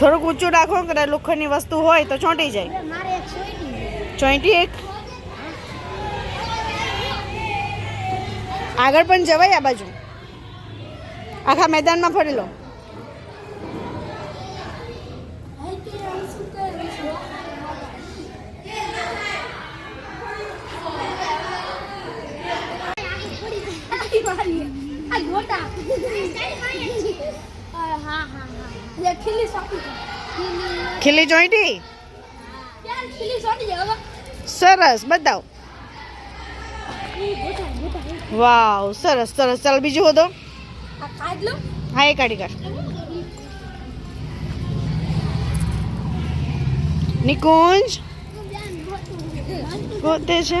થોડુંક ઊંચું રાખો કે લોખંડની વસ્તુ હોય તો ચોંટી જાય. ચોંટી એક? આગળ પણ જવાય આ બાજુ. આખા મેદાનમાં ફરી લો. આ ગોટા. હા હા હા ખીલી સોટી ખીલી ચોંટી ખીલી સોટી હવે? સરસ બતાવ. વાવ સરસ સરસ. ચાલ બીજું આ હા એ કાઢી કાઢ. નિકુંજ? ગોતે છે?